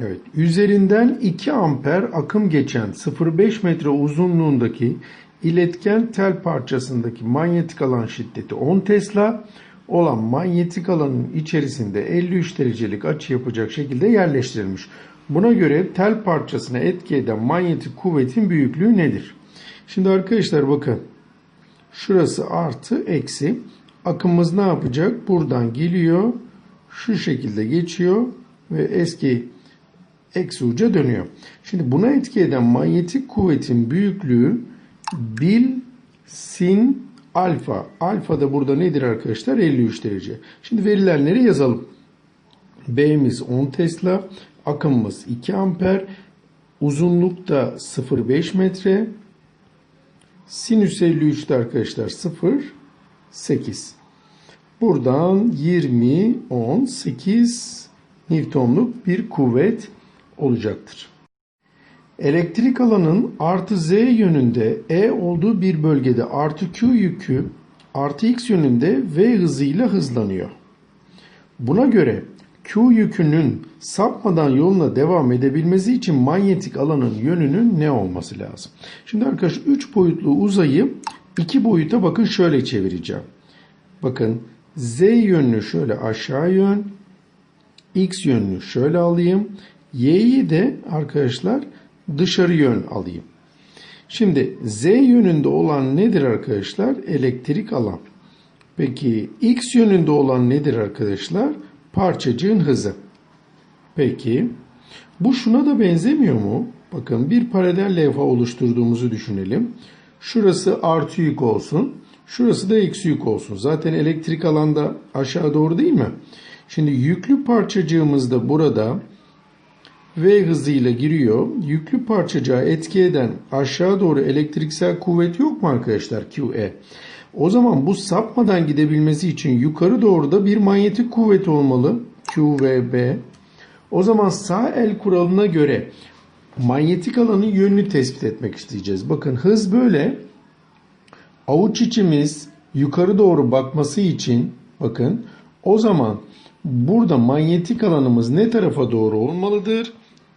Evet. Üzerinden 2 amper akım geçen 0,5 metre uzunluğundaki iletken tel parçasındaki manyetik alan şiddeti 10 Tesla olan manyetik alanın içerisinde 53 derecelik açı yapacak şekilde yerleştirilmiş. Buna göre tel parçasına etki eden manyetik kuvvetin büyüklüğü nedir? Şimdi arkadaşlar bakın. Şurası artı eksi. Akımımız ne yapacak? Buradan geliyor. Şu şekilde geçiyor ve eski eksi uca dönüyor. Şimdi buna etki eden manyetik kuvvetin büyüklüğü bil sin alfa. Alfa da burada nedir arkadaşlar? 53 derece. Şimdi verilenleri yazalım. B'miz 10 Tesla, akımımız 2 amper, uzunluk da 0,5 metre, sinüs 53'te arkadaşlar 0, 8. Buradan 20, 10, 8 Newton'luk bir kuvvet olacaktır. Elektrik alanın artı z yönünde E olduğu bir bölgede artı q yükü artı x yönünde v hızıyla hızlanıyor. Buna göre q yükünün sapmadan yoluna devam edebilmesi için manyetik alanın yönünün ne olması lazım? Şimdi arkadaşlar 3 boyutlu uzayı 2 boyuta bakın şöyle çevireceğim. Bakın z yönünü şöyle aşağı yön, x yönünü şöyle alayım. Y'yi de arkadaşlar dışarı yön alayım. Şimdi z yönünde olan nedir arkadaşlar? Elektrik alan. Peki x yönünde olan nedir arkadaşlar? Parçacığın hızı. Peki bu şuna da benzemiyor mu? Bakın bir paralel levha oluşturduğumuzu düşünelim. Şurası artı yük olsun. Şurası da eksi yük olsun. Zaten elektrik alanda aşağı doğru değil mi? Şimdi yüklü parçacığımız da burada V hızıyla giriyor. Yüklü parçacığa etki eden aşağı doğru elektriksel kuvvet yok mu arkadaşlar QE? O zaman bu sapmadan gidebilmesi için yukarı doğru da bir manyetik kuvvet olmalı. QVB. O zaman sağ el kuralına göre manyetik alanın yönünü tespit etmek isteyeceğiz. Bakın hız böyle. Avuç içimiz yukarı doğru bakması için bakın o zaman burada manyetik alanımız ne tarafa doğru olmalıdır?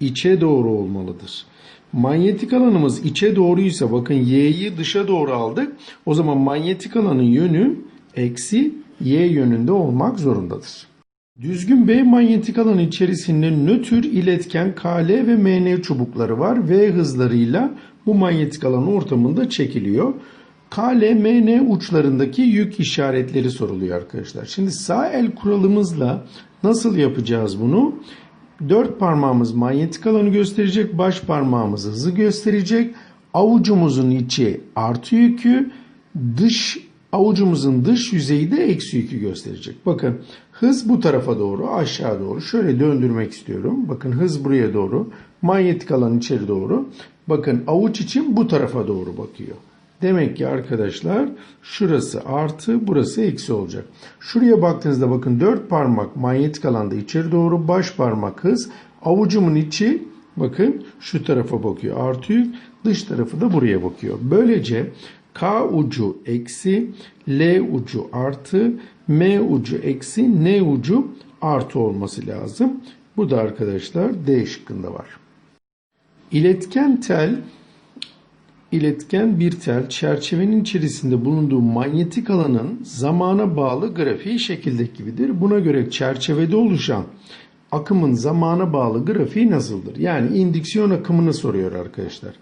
İçe doğru olmalıdır. Manyetik alanımız içe doğruysa bakın y'yi dışa doğru aldık. O zaman manyetik alanın yönü eksi y yönünde olmak zorundadır. Düzgün B manyetik alan içerisinde nötr iletken KL ve MN çubukları var. V hızlarıyla bu manyetik alan ortamında çekiliyor. KL, MN uçlarındaki yük işaretleri soruluyor arkadaşlar. Şimdi sağ el kuralımızla nasıl yapacağız bunu? Dört parmağımız manyetik alanı gösterecek, baş parmağımız hızı gösterecek. Avucumuzun içi artı yükü, dış avucumuzun dış yüzeyi de eksi yükü gösterecek. Bakın hız bu tarafa doğru, aşağı doğru. Şöyle döndürmek istiyorum. Bakın hız buraya doğru, manyetik alan içeri doğru. Bakın avuç için bu tarafa doğru bakıyor. Demek ki arkadaşlar şurası artı burası eksi olacak. Şuraya baktığınızda bakın dört parmak manyetik alanda içeri doğru baş parmak hız avucumun içi bakın şu tarafa bakıyor artı yük dış tarafı da buraya bakıyor. Böylece K ucu eksi L ucu artı M ucu eksi N ucu artı olması lazım. Bu da arkadaşlar D şıkkında var. İletken tel iletken bir tel çerçevenin içerisinde bulunduğu manyetik alanın zamana bağlı grafiği şekildeki gibidir. Buna göre çerçevede oluşan akımın zamana bağlı grafiği nasıldır? Yani indüksiyon akımını soruyor arkadaşlar.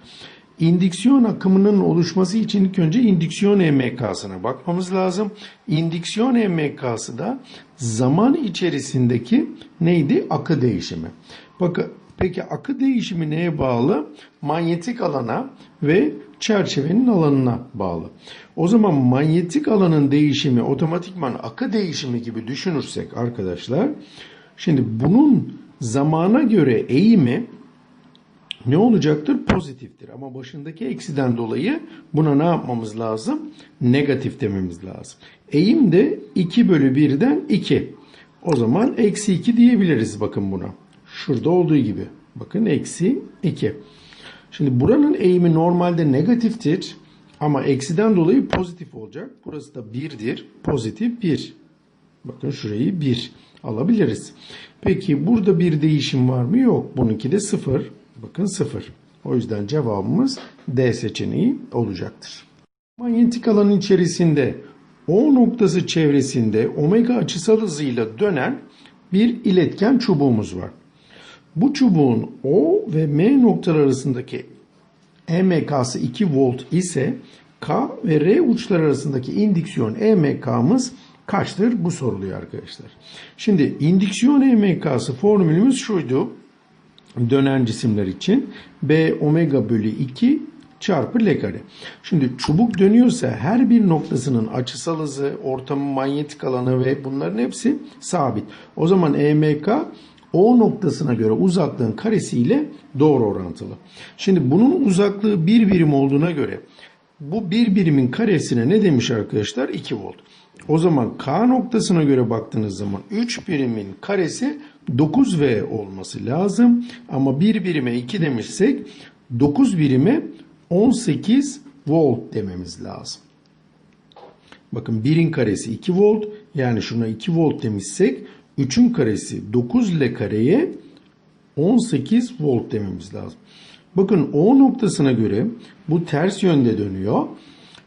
İndüksiyon akımının oluşması için ilk önce indüksiyon EMK'sına bakmamız lazım. İndüksiyon EMK'sı da zaman içerisindeki neydi? Akı değişimi. Bakın Peki akı değişimi neye bağlı? Manyetik alana ve çerçevenin alanına bağlı. O zaman manyetik alanın değişimi otomatikman akı değişimi gibi düşünürsek arkadaşlar şimdi bunun zamana göre eğimi ne olacaktır? Pozitiftir. Ama başındaki eksiden dolayı buna ne yapmamız lazım? Negatif dememiz lazım. Eğim de 2 bölü 1'den 2. O zaman eksi 2 diyebiliriz bakın buna. Şurada olduğu gibi. Bakın eksi 2. Şimdi buranın eğimi normalde negatiftir. Ama eksiden dolayı pozitif olacak. Burası da 1'dir. Pozitif 1. Bakın şurayı 1 alabiliriz. Peki burada bir değişim var mı? Yok. Bununki de 0. Bakın 0. O yüzden cevabımız D seçeneği olacaktır. Manyetik alanın içerisinde O noktası çevresinde omega açısal hızıyla dönen bir iletken çubuğumuz var. Bu çubuğun O ve M noktaları arasındaki EMK'sı 2 volt ise K ve R uçları arasındaki indüksiyon EMK'mız kaçtır? Bu soruluyor arkadaşlar. Şimdi indüksiyon EMK'sı formülümüz şuydu. Dönen cisimler için B omega bölü 2 çarpı L kare. Şimdi çubuk dönüyorsa her bir noktasının açısal hızı, ortamın manyetik alanı ve bunların hepsi sabit. O zaman EMK o noktasına göre uzaklığın karesiyle doğru orantılı. Şimdi bunun uzaklığı bir birim olduğuna göre bu bir birimin karesine ne demiş arkadaşlar? 2 volt. O zaman K noktasına göre baktığınız zaman 3 birimin karesi 9V olması lazım. Ama bir birime 2 demişsek 9 birime 18 volt dememiz lazım. Bakın 1'in karesi 2 volt. Yani şuna 2 volt demişsek 3'ün karesi 9 ile kareye 18 volt dememiz lazım. Bakın O noktasına göre bu ters yönde dönüyor.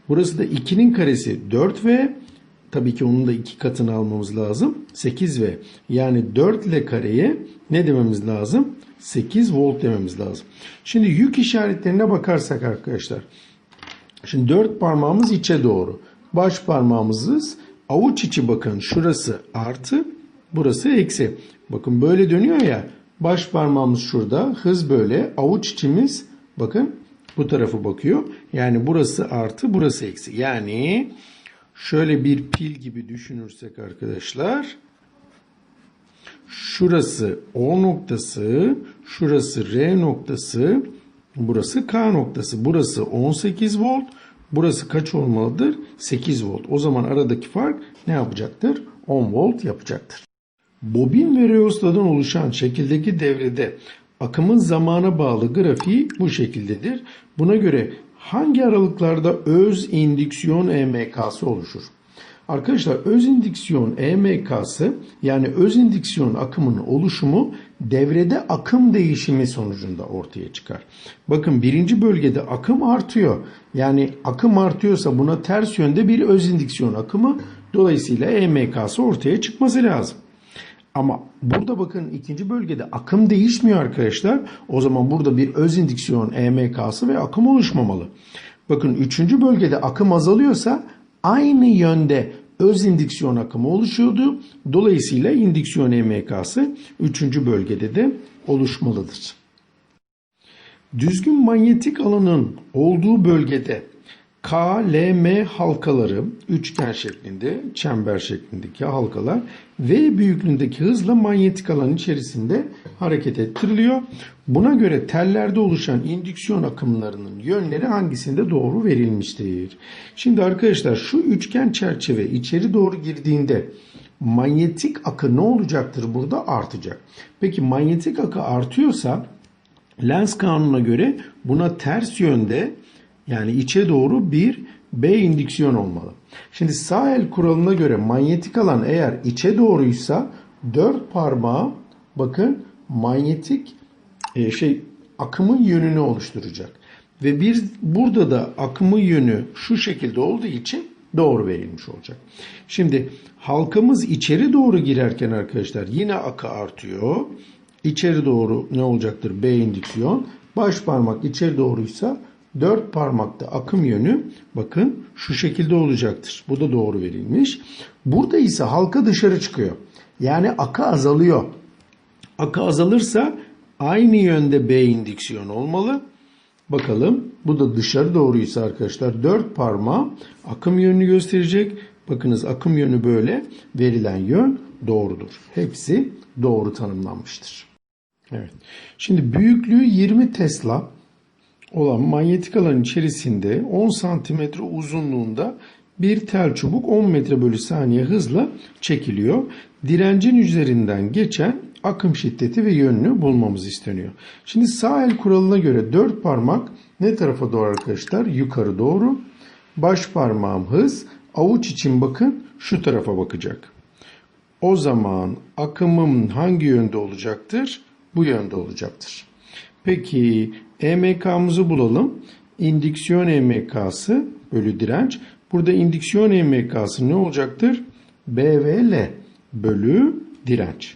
Burası da 2'nin karesi 4V. Tabii ki onun da 2 katını almamız lazım. 8V. Yani 4 ile kareye ne dememiz lazım? 8 volt dememiz lazım. Şimdi yük işaretlerine bakarsak arkadaşlar. Şimdi 4 parmağımız içe doğru. Baş parmağımız avuç içi bakın şurası artı burası eksi. Bakın böyle dönüyor ya. Baş parmağımız şurada. Hız böyle. Avuç içimiz bakın bu tarafı bakıyor. Yani burası artı burası eksi. Yani şöyle bir pil gibi düşünürsek arkadaşlar. Şurası O noktası, şurası R noktası, burası K noktası. Burası 18 volt, burası kaç olmalıdır? 8 volt. O zaman aradaki fark ne yapacaktır? 10 volt yapacaktır. Bobin ve reostattan oluşan şekildeki devrede akımın zamana bağlı grafiği bu şekildedir. Buna göre hangi aralıklarda öz indüksiyon EMK'sı oluşur? Arkadaşlar öz indüksiyon EMK'sı yani öz indüksiyon akımının oluşumu devrede akım değişimi sonucunda ortaya çıkar. Bakın birinci bölgede akım artıyor. Yani akım artıyorsa buna ters yönde bir öz indüksiyon akımı dolayısıyla EMK'sı ortaya çıkması lazım. Ama burada bakın ikinci bölgede akım değişmiyor arkadaşlar. O zaman burada bir öz indüksiyon EMK'sı ve akım oluşmamalı. Bakın üçüncü bölgede akım azalıyorsa aynı yönde öz indüksiyon akımı oluşuyordu. Dolayısıyla indüksiyon EMK'sı üçüncü bölgede de oluşmalıdır. Düzgün manyetik alanın olduğu bölgede K, L, M halkaları üçgen şeklinde, çember şeklindeki halkalar V büyüklüğündeki hızla manyetik alan içerisinde hareket ettiriliyor. Buna göre tellerde oluşan indüksiyon akımlarının yönleri hangisinde doğru verilmiştir? Şimdi arkadaşlar şu üçgen çerçeve içeri doğru girdiğinde manyetik akı ne olacaktır burada? Artacak. Peki manyetik akı artıyorsa Lens kanununa göre buna ters yönde yani içe doğru bir B indüksiyon olmalı. Şimdi sağ el kuralına göre manyetik alan eğer içe doğruysa dört parmağı bakın manyetik e, şey akımın yönünü oluşturacak. Ve bir burada da akımın yönü şu şekilde olduğu için doğru verilmiş olacak. Şimdi halkamız içeri doğru girerken arkadaşlar yine akı artıyor. İçeri doğru ne olacaktır? B indüksiyon. Baş parmak içeri doğruysa dört parmakta akım yönü bakın şu şekilde olacaktır. Bu da doğru verilmiş. Burada ise halka dışarı çıkıyor. Yani akı azalıyor. Akı azalırsa aynı yönde B indüksiyon olmalı. Bakalım bu da dışarı doğruysa arkadaşlar dört parmağı akım yönünü gösterecek. Bakınız akım yönü böyle verilen yön doğrudur. Hepsi doğru tanımlanmıştır. Evet. Şimdi büyüklüğü 20 Tesla olan manyetik alan içerisinde 10 santimetre uzunluğunda bir tel çubuk 10 metre bölü saniye hızla çekiliyor. Direncin üzerinden geçen akım şiddeti ve yönünü bulmamız isteniyor. Şimdi sağ el kuralına göre 4 parmak ne tarafa doğru arkadaşlar? Yukarı doğru. Baş parmağım hız. Avuç için bakın şu tarafa bakacak. O zaman akımım hangi yönde olacaktır? Bu yönde olacaktır. Peki EMK'mızı bulalım. İndüksiyon EMK'sı bölü direnç. Burada indüksiyon EMK'sı ne olacaktır? B ve L bölü direnç.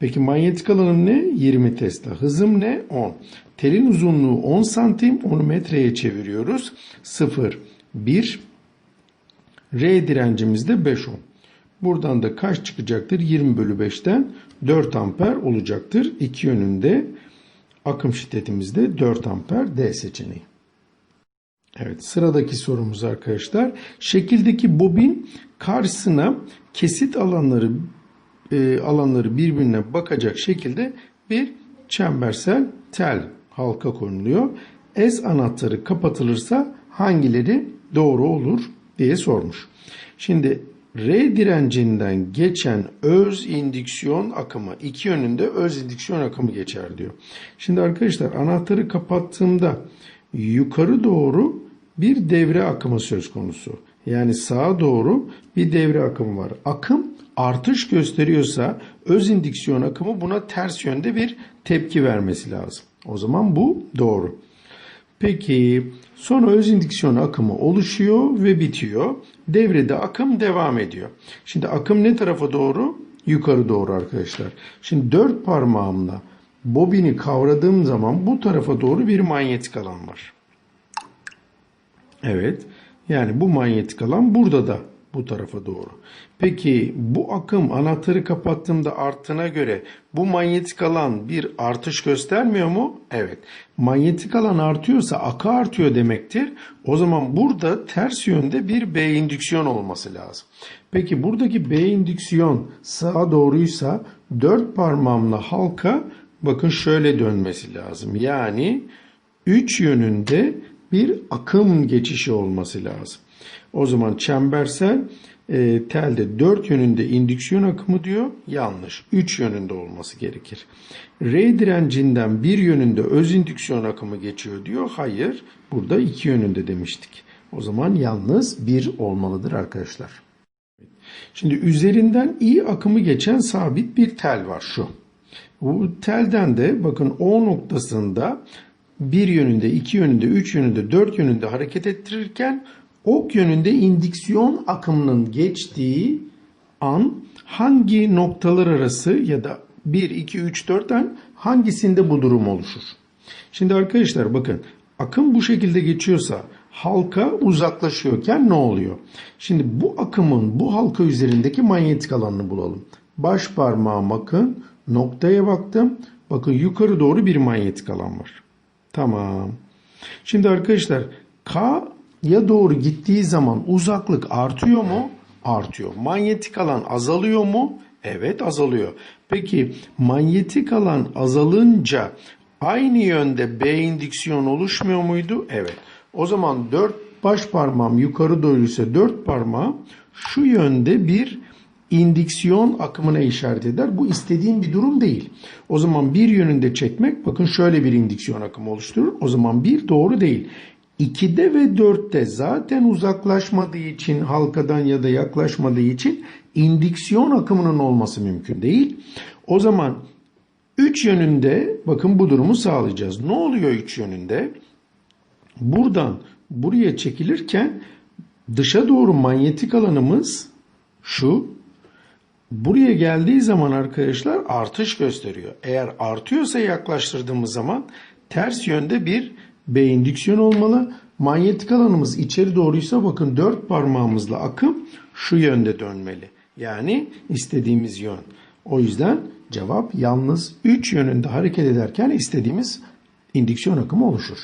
Peki manyetik alanım ne? 20 Tesla. Hızım ne? 10. Telin uzunluğu 10 santim. Onu metreye çeviriyoruz. 0, 1. R direncimiz de 5 ohm. Buradan da kaç çıkacaktır? 20 bölü 5'ten 4 amper olacaktır. İki yönünde akım şiddetimiz de 4 amper D seçeneği. Evet sıradaki sorumuz arkadaşlar. Şekildeki bobin karşısına kesit alanları e, alanları birbirine bakacak şekilde bir çembersel tel halka konuluyor. Ez anahtarı kapatılırsa hangileri doğru olur diye sormuş. Şimdi R direncinden geçen öz indüksiyon akımı iki yönünde öz indüksiyon akımı geçer diyor. Şimdi arkadaşlar anahtarı kapattığımda yukarı doğru bir devre akımı söz konusu. Yani sağa doğru bir devre akımı var. Akım artış gösteriyorsa öz indüksiyon akımı buna ters yönde bir tepki vermesi lazım. O zaman bu doğru. Peki sonra öz indüksiyon akımı oluşuyor ve bitiyor. Devrede akım devam ediyor. Şimdi akım ne tarafa doğru? Yukarı doğru arkadaşlar. Şimdi dört parmağımla bobini kavradığım zaman bu tarafa doğru bir manyetik alan var. Evet. Yani bu manyetik alan burada da bu tarafa doğru. Peki bu akım anahtarı kapattığımda arttığına göre bu manyetik alan bir artış göstermiyor mu? Evet. Manyetik alan artıyorsa akı artıyor demektir. O zaman burada ters yönde bir B indüksiyon olması lazım. Peki buradaki B indüksiyon sağa doğruysa dört parmağımla halka bakın şöyle dönmesi lazım. Yani 3 yönünde bir akım geçişi olması lazım. O zaman çembersel e, telde 4 yönünde indüksiyon akımı diyor. Yanlış. 3 yönünde olması gerekir. R direncinden bir yönünde öz indüksiyon akımı geçiyor diyor. Hayır. Burada iki yönünde demiştik. O zaman yalnız bir olmalıdır arkadaşlar. Şimdi üzerinden iyi akımı geçen sabit bir tel var şu. Bu telden de bakın O noktasında bir yönünde, iki yönünde, üç yönünde, dört yönünde hareket ettirirken ok yönünde indüksiyon akımının geçtiği an hangi noktalar arası ya da 1, 2, 3, 4'ten hangisinde bu durum oluşur? Şimdi arkadaşlar bakın akım bu şekilde geçiyorsa halka uzaklaşıyorken ne oluyor? Şimdi bu akımın bu halka üzerindeki manyetik alanını bulalım. Baş parmağım bakın noktaya baktım. Bakın yukarı doğru bir manyetik alan var. Tamam. Şimdi arkadaşlar K'ya doğru gittiği zaman uzaklık artıyor mu? Artıyor. Manyetik alan azalıyor mu? Evet azalıyor. Peki manyetik alan azalınca aynı yönde B indüksiyon oluşmuyor muydu? Evet. O zaman dört baş parmağım yukarı doğru ise dört parmağım şu yönde bir indüksiyon akımına işaret eder. Bu istediğim bir durum değil. O zaman bir yönünde çekmek bakın şöyle bir indüksiyon akımı oluşturur. O zaman bir doğru değil. 2'de ve 4'te zaten uzaklaşmadığı için halkadan ya da yaklaşmadığı için indüksiyon akımının olması mümkün değil. O zaman 3 yönünde bakın bu durumu sağlayacağız. Ne oluyor 3 yönünde? Buradan buraya çekilirken dışa doğru manyetik alanımız şu Buraya geldiği zaman arkadaşlar artış gösteriyor. Eğer artıyorsa yaklaştırdığımız zaman ters yönde bir B indüksiyon olmalı. Manyetik alanımız içeri doğruysa bakın dört parmağımızla akım şu yönde dönmeli. Yani istediğimiz yön. O yüzden cevap yalnız 3 yönünde hareket ederken istediğimiz indüksiyon akımı oluşur.